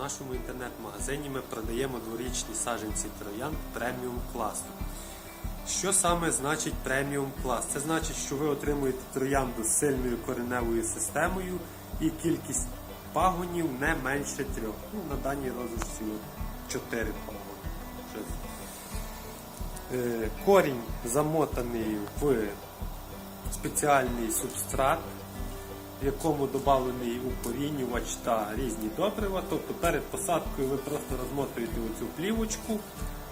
нашому інтернет-магазині ми продаємо дворічні саджанці троянд преміум класу. Що саме значить преміум клас? Це значить, що ви отримуєте троянду з сильною кореневою системою і кількість пагонів не менше трьох. Ну, на даній розрізці чотири пагони. Е, Корінь замотаний в спеціальний субстрат, в якому додавлений укорінювач та різні добрива. Тобто перед посадкою ви просто розмотуєте оцю плівочку,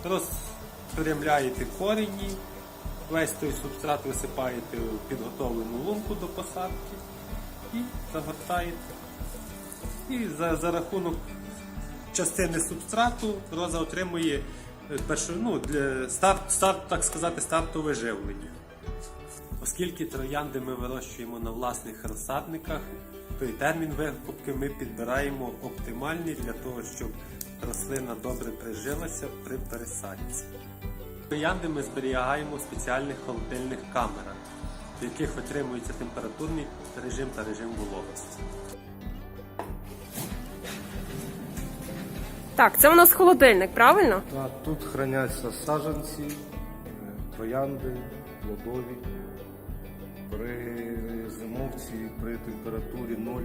розпрямляєте корені, весь той субстрат висипаєте в підготовлену лунку до посадки і загортаєте. І за, за рахунок частини субстрату роза отримує першу, ну, для старт, старт, так сказати, стартове живлення. Оскільки троянди ми вирощуємо на власних розсадниках, то і термін викупки ми підбираємо оптимальний для того, щоб рослина добре прижилася при пересадці. Троянди ми зберігаємо в спеціальних холодильних камерах, в яких витримується температурний режим та режим вологості. Так, це у нас холодильник, правильно? А тут храняться саджанці, троянди, плодові. При зимовці при температурі 0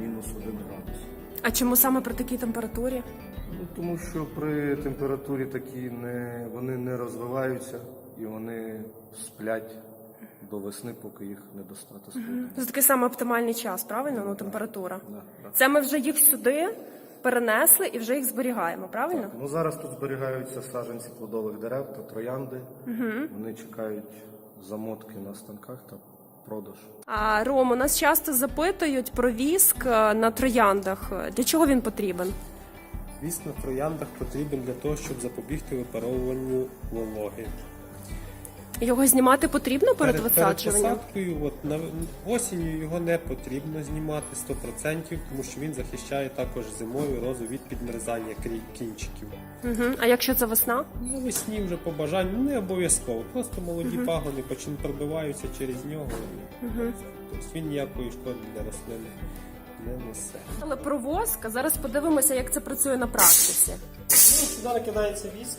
мінус 1 градус. А чому саме при такій температурі? Ну, тому що при температурі такі не, вони не розвиваються і вони сплять до весни, поки їх не достати. Це такий самий оптимальний час, правильно? Ну, температура. Да, да. Це ми вже їх сюди перенесли і вже їх зберігаємо, правильно? Ну, зараз тут зберігаються саджанці плодових дерев та троянди. Вони чекають замотки на станках та продаж. А Ром, у нас часто запитують про віск е, на трояндах. Для чого він потрібен? Вісь на трояндах потрібен для того, щоб запобігти випаровуванню вологи. Його знімати потрібно перед, висаджуванням? Перед посадкою, от, на осінню його не потрібно знімати 100%, тому що він захищає також зимою розу від підмерзання кінчиків. Угу. А якщо це весна? Навесні вже по бажанню не обов'язково. Просто молоді пагони почин пробиваються через нього. Тобто він ніякої шкоди для рослини не несе. Але про воск, зараз подивимося, як це працює на практиці. Сюди накидається віск,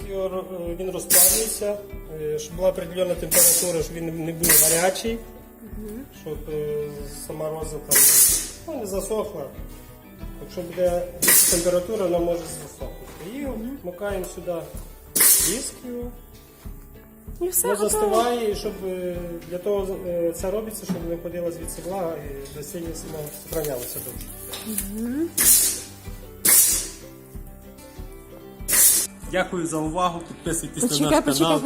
він розплавлюється, е, щоб була определена температура, щоб він не був гарячий, щоб е, сама роза там ну, не засохла. Якщо буде температура, вона може засохнути. І вмикаємо сюди віск його. І все Воно застиває, і щоб е, для того е, це робиться, щоб не ходила звідси влага і насіння само збранялося довше. Дякую за увагу. Підписуйтесь на наш канал.